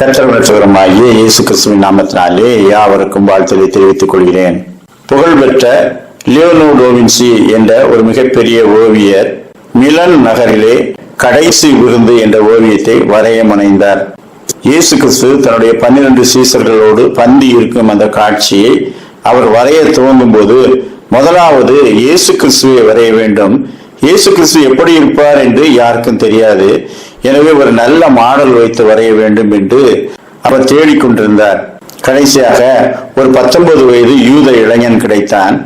கற்றவரமாகிய இயேசு கிறிஸ்துவின் நாமத்தினாலே யாவருக்கும் வாழ்த்தலை தெரிவித்துக் கொள்கிறேன். புகழ்பெற்ற லியோனோ டோவின்சி என்ற ஒரு மிகப்பெரிய ஓவியர் மிலன் நகரிலே கடைசி விருந்து என்ற ஓவியத்தை வரைய முனைந்தார். இயேசு கிறிஸ்து தன்னுடைய பன்னிரண்டு சீசர்களோடு பந்தி இருக்கும் அந்த காட்சியை அவர் வரைய துவங்கும் போது முதலாவது இயேசு கிறிஸ்துவை வரைய வேண்டும். இயேசு கிறிஸ்து எப்படி இருப்பார் என்று யாருக்கும் தெரியாது. எனவே ஒரு நல்ல மாடல் வைத்து வரைய வேண்டும் என்று அவர் தேடிக்கொண்டிருந்தார் கடைசியாக ஒரு பத்தொன்பது வயது யூத இளைஞன் கிடைத்தான்.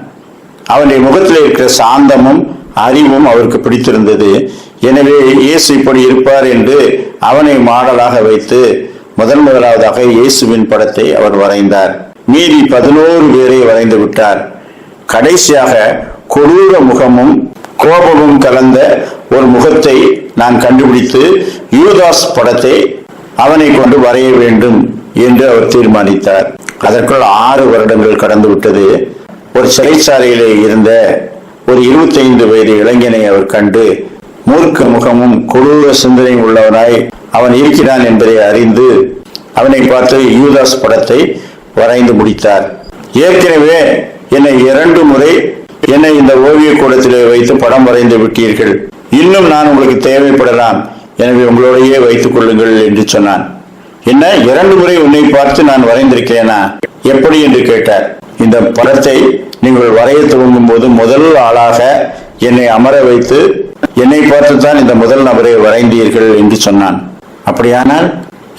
அவனுடைய முகத்தில் இருக்கிற சாந்தமும் அறிவும் அவருக்கு பிடித்திருந்தது. எனவே இயேசு இப்படி இருப்பார் என்று அவனை மாடலாக வைத்து முதன் முதலாவதாக இயேசுவின் படத்தை அவர் வரைந்தார். மீதி பதினோரு பேரை வரைந்து விட்டார். கடைசியாக கொடூர முகமும் கோபமும் கலந்த ஒரு முகத்தை நான் கண்டுபிடித்து யூதாஸ் படத்தை அவனை கொண்டு வரைய வேண்டும் என்று அவர் தீர்மானித்தார். அதற்குள் ஆறு வருடங்கள் கடந்து விட்டது. ஒரு சிறைச்சாலையிலே இருந்த ஒரு இருபத்தைந்து வயது இளைஞனை அவர் கண்டு மூர்க்க முகமும் கொடூர சிந்தனை உள்ளவனாய் அவன் இருக்கிறான் என்பதை அறிந்து அவனை பார்த்து யூதாஸ் படத்தை வரைந்து முடித்தார். ஏற்கனவே என்னை இரண்டு முறை என்னை இந்த ஓவிய கூடத்திலே வைத்து படம் வரைந்து விட்டீர்கள். இன்னும் நான் உங்களுக்கு தேவைப்படலாம். எனவே உங்களோடையே வைத்துக் கொள்ளுங்கள் என்று சொன்னான். என்ன இரண்டு முறை உன்னை பார்த்து நான் வரைந்திருக்கிறேனா? எப்படி என்று கேட்டார். இந்த படத்தை நீங்கள் வரைய துவங்கும் போது முதல் ஆளாக என்னை அமர வைத்து என்னை பார்த்துதான் இந்த முதல் நபரை வரைந்தீர்கள் என்று சொன்னான். அப்படியானால்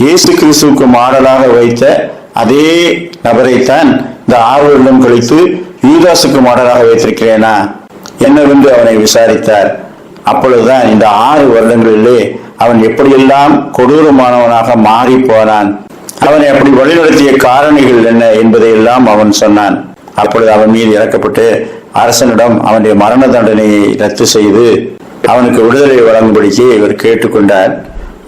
இயேசு கிறிஸ்துவுக்கு மாடலாக வைத்த அதே நபரைத்தான் இந்த ஆறு வருடம் கழித்து யூதாசுக்கு மாடலாக வைத்திருக்கிறேனா? என்னவென்று அவனை விசாரித்தார். அப்பொழுதுதான் இந்த ஆறு வருடங்களிலே அவன் எப்படியெல்லாம் கொடூரமானவனாக மாறி போனான் அவனை அப்படி வழிநடத்திய காரணிகள் என்ன என்பதையெல்லாம் அவன் சொன்னான். அப்பொழுது அவன் மீது இறக்கப்பட்டு அரசனிடம் அவனுடைய மரண தண்டனையை ரத்து செய்து அவனுக்கு விடுதலை வழங்கும்படிக்கு இவர் கேட்டுக்கொண்டார்.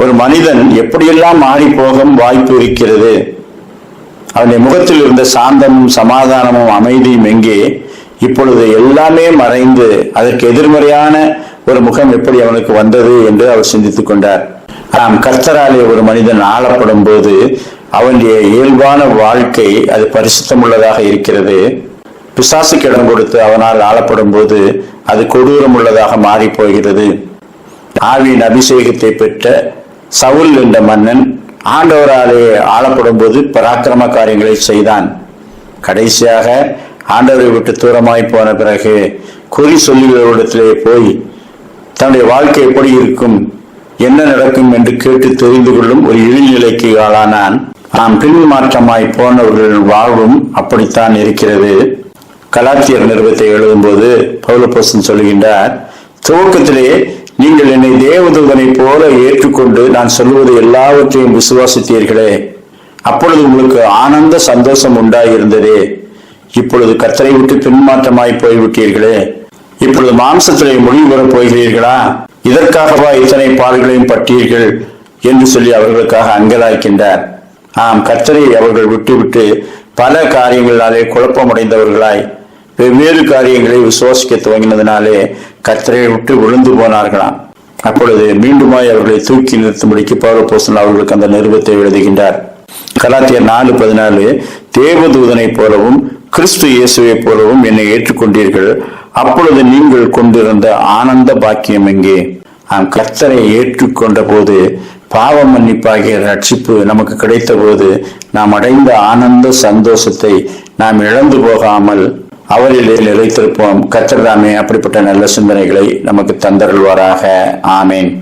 ஒரு மனிதன் எப்படியெல்லாம் மாறி போகும் வாய்ப்பு இருக்கிறது? அவனுடைய முகத்தில் இருந்த சாந்தமும் சமாதானமும் அமைதியும் எங்கே? இப்பொழுது எல்லாமே மறைந்து அதற்கு எதிர்மறையான ஒரு முகம் எப்படி அவனுக்கு வந்தது என்று அவர் சிந்தித்துக் கொண்டார். நாம் கர்த்தராலே ஒரு மனிதன் ஆளப்படும் போது அவனுடைய இயல்பான வாழ்க்கை அது பரிசுத்தம் உள்ளதாக இருக்கிறது. பிசாசுக்கு இடம் கொடுத்து அவனால் ஆளப்படும் போது அது கொடூரம் உள்ளதாக மாறி போகிறது ஆவியின் அபிஷேகத்தை பெற்ற சவுல் என்ற மன்னன் ஆண்டவராலே ஆளப்படும் போது பராக்கிரம காரியங்களை செய்தான். கடைசியாக ஆண்டவரை விட்டு தூரமாய் போன பிறகு குறி சொல்லுகிறவரிடத்திலே போய் தன்னுடைய வாழ்க்கை எப்படி இருக்கும் என்ன நடக்கும் என்று கேட்டு தெரிந்து கொள்ளும் ஒரு இழிநிலைக்கு ஆளானான். நாம் பின்மாற்றமாய் போனவர்களின் வாழ்வும் அப்படித்தான் இருக்கிறது. கலாத்தியர் நிறுவத்தை எழுதும்போது பௌலபோசன் சொல்கின்றார் துவக்கத்திலே நீங்கள் என்னை தேவதூதனை போல ஏற்றுக்கொண்டு நான் சொல்லுவது எல்லாவற்றையும் விசுவாசித்தீர்களே. அப்பொழுது உங்களுக்கு ஆனந்த சந்தோஷம் உண்டாயிருந்ததே. இப்பொழுது கத்தரை விட்டு பின்மாற்றமாய் போய்விட்டீர்களே. இப்பொழுது மாம்சத்திலே முடிவு பெறப் போகிறீர்களா? இதற்காகவா இத்தனை பாடுகளையும் பட்டீர்கள்? என்று சொல்லி அவர்களுக்காக அங்கலாய்க்கின்றார். ஆம் கத்தரை அவர்கள் விட்டுவிட்டு பல காரியங்களாலே குழப்பமடைந்தவர்களாய் வெவ்வேறு காரியங்களை விசுவாசிக்க துவங்கினதினாலே கத்தரை விட்டு விழுந்து போனார்களாம். அப்பொழுது மீண்டுமாய் அவர்களை தூக்கி நிறுத்தும்படிக்கு பௌரபோசன் அவர்களுக்கு அந்த நிருபத்தை எழுதுகின்றார். கலாத்தியர் நாலு பதினாலு தேவதூதனை போலவும் கிறிஸ்து இயேசுவை போலவும் என்னை ஏற்றுக்கொண்டீர்கள். அப்பொழுது நீங்கள் கொண்டிருந்த ஆனந்த பாக்கியம் எங்கே? நாம் கர்த்தரை ஏற்றுக்கொண்ட போது பாவ மன்னிப்பாகிய ரட்சிப்பு நமக்கு கிடைத்த போது நாம் அடைந்த ஆனந்த சந்தோஷத்தை நாம் இழந்து போகாமல் அவரிலே நிலைத்திருப்போம். கர்த்தர் தாமே அப்படிப்பட்ட நல்ல சிந்தனைகளை நமக்கு தந்தருள்வாராக. ஆமேன்.